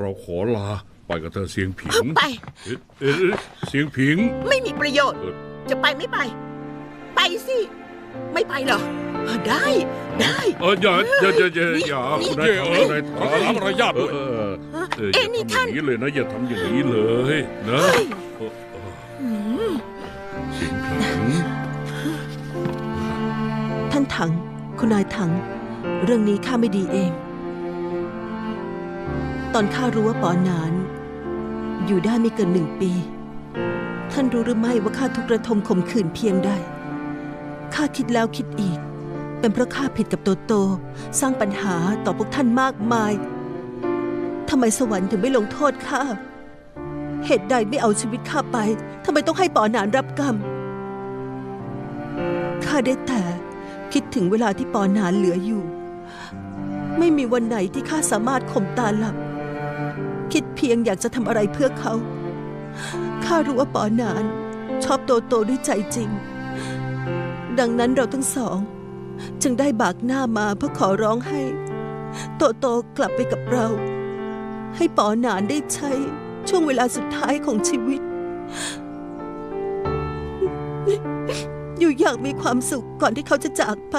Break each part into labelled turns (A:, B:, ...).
A: เราขอลาไปกับเธอเสียงผิง
B: ไป
A: เอ๊ะเอ๊ะเอ๊ะเสียงผิง
B: ไม่มีประโยชน์
A: เออ
B: จะไปไม่ไป ไปสิ ไม่ไปเหรอเออได้ได้
A: เอออย่าอย่าอย่าอย่าอย่า
B: นี่
A: คุณนาย
C: เอ
A: ทำ
C: อ
A: คุณนาย
C: ขอ
A: ทำ
C: ถามมารยาทด้วย
A: เออเออเออ
B: เอ๊ะนี่ท่าน
A: อย่าทำอย่างนี้เลยนะอย่าทำอย่างนี้เลยนะ
B: เฮ้ย
A: เออเออ
B: อืม
A: เสียงผิง
D: ท่านถัง คุณนายถัง เรื่องนี้ข้าไม่ดีเอง ตอนข้ารู้ว่าปอหนาน อยู่ได้ไม่เกินหนึ่งปี ท่านรู้หรือไม่ว่าข้าทุกระทมข่มขืนเพียงใดข้าคิดแล้วคิดอีก เป็นเพราะข้าผิดกับโตโต สร้างปัญหาต่อพวกท่านมากมายทำไมสวรรค์ถึงไม่ลงโทษข้าเหตุใดไม่เอาชีวิตข้าไปทำไมต้องให้ปอหนานรับกรรมข้าได้แต่คิดถึงเวลาที่ปอหนานเหลืออยู่ ไม่มีวันไหนที่ข้าสามารถข่มตาหลับ คิดเพียงอยากจะทำอะไรเพื่อเขา ข้ารู้ว่าปอหนาน ชอบโตโตด้วยใจจริง ดังนั้นเราทั้งสอง จึงได้บากหน้ามาเพื่อขอร้องให้ โตโตกลับไปกับเรา ให้ปอหนานได้ใช้ช่วงเวลาสุดท้ายของชีวิต อยู่อยางมีความสุขก่อนที่เขาจะจากไป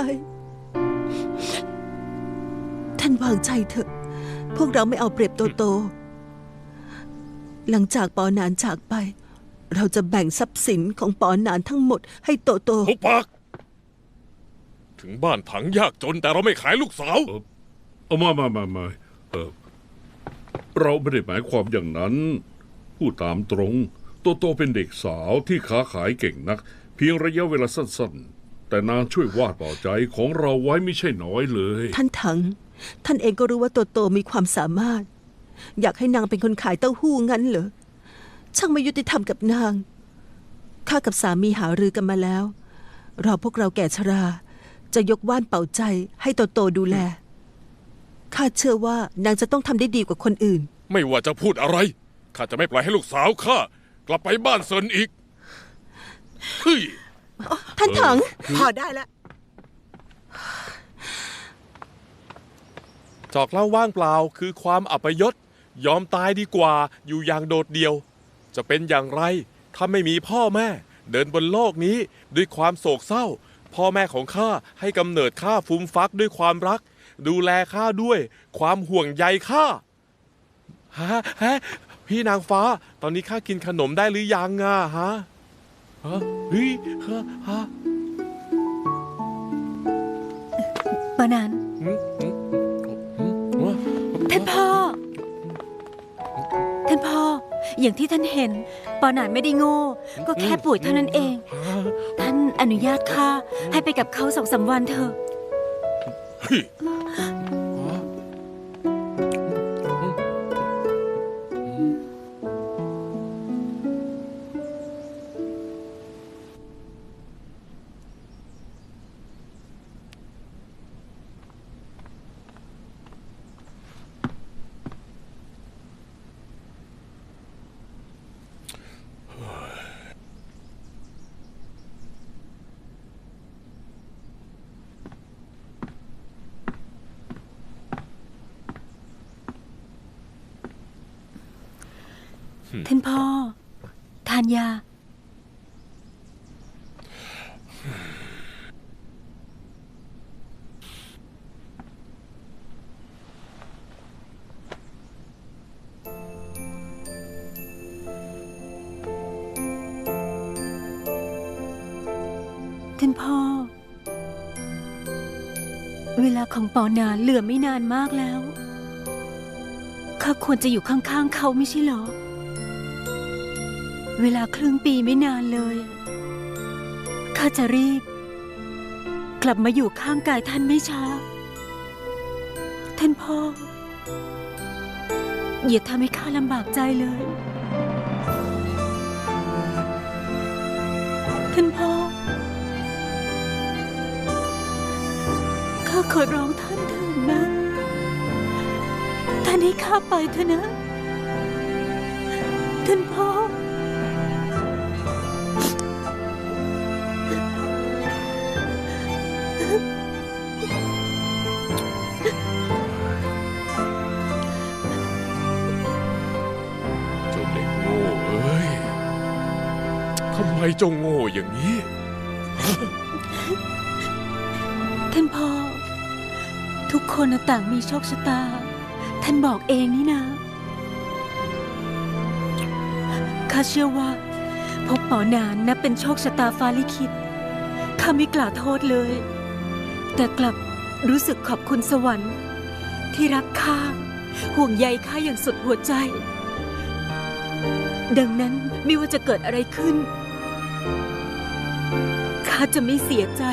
D: ท่านวางใจเถอะ พวกเราไม่เอาเปรียบโตโต หลังจากปอหนานจากไป เราจะแบ่งทรัพย์สินของปอหนานทั้งหมดให้โตโต
C: ทุกปาก ถึงบ้านถังยากจนแต่เราไม่ขายลูกสาว
A: เอามามามามาเออเราไม่ได้หมายความอย่างนั้น พูดตามตรง โตโตเป็นเด็กสาวที่ค้าขายเก่งนัก เพียงระยะเวลาสั้นๆ แต่นางช่วยวาดเป่าใจของเราไว้ไม่ใช่น้อยเลย
D: ท่านถัง ท่านเองก็รู้ว่าโตโตมีความสามารถ อยากให้นางเป็นคนขายเต้าหู้งั้นเหรอ ช่างไม่ยุติธรรมกับนาง ข้ากับสามีหารือกันมาแล้วรอพวกเราแก่ชรา จะยกว่านเป่าใจให้โตโตดูแล ข้าเชื่อว่านางจะต้องทำได้ดีกว่าคนอื่น
C: ไม่ว่าจะพูดอะไร ข้าจะไม่ปล่อยให้ลูกสาวข้ากลับไปบ้านเซินอีกเฮ้ย
D: ท่านถัง
B: พอได้แล้ว
C: จอกเหล้าว่างเปล่าคือความอัปยศ ยอมตายดีกว่าอยู่อย่างโดดเดี่ยว จะเป็นอย่างไรถ้าไม่มีพ่อแม่ เดินบนโลกนี้ด้วยความโศกเศร้า พ่อแม่ของข้าให้กำเนิดข้าฟูมฟักด้วยความรัก ดูแลข้าด้วย ความห่วงใยข้าฮะฮะพี่นางฟ้า ตอนนี้ข้ากินขนมได้หรือยังอะฮะฮะเฮ้ยฮะฮะ
E: ปานาน
C: หืมหืมหืมหืม
E: ท่านพ่อท่านพ่อ อย่างที่ท่านเห็น ปอหนานไม่ได้โง่ ก็แค่ป่วยเท่านั้นเอง ท่านอนุญาตข้าให้ไปกับเขาสองสามวันเถอะ ท่านพ่อ ทานยา ท่านพ่อ เวลาของปอนานเหลือไม่นานมากแล้ว ข้าควรจะอยู่ข้างๆเขาไม่ใช่เหรอ เวลาครึ่งปีไม่นานเลย ข้าจะรีบ กลับมาอยู่ข้างกายท่านไม่ช้า ท่านพ่อ อย่าทำให้ข้าลำบากใจเลย ท่านพ่อ ข้าขอร้องท่านเถิดนะ ท่านให้ข้าไปเถอะนะ ท่านพ่อำ
C: ไมเจงโง่อย่างนี้
E: ท่านพ่อ ทุกคนน่ะต่างมีโชคชะตา ท่านบอกเองนี่นะ ข้าเชื่อว่าพบหมอนานนับเป็นโชคชะตาฟ้าลิขิต ข้าไม่กล่าวโทษเลย แต่กลับรู้สึกขอบคุณสวรรค์ ที่รักข้าห่วงใยข้าอย่างสุดหัวใจ ดังนั้นไม่ว่าจะเกิดอะไรขึ้น ข้าจะไม่เสียใจ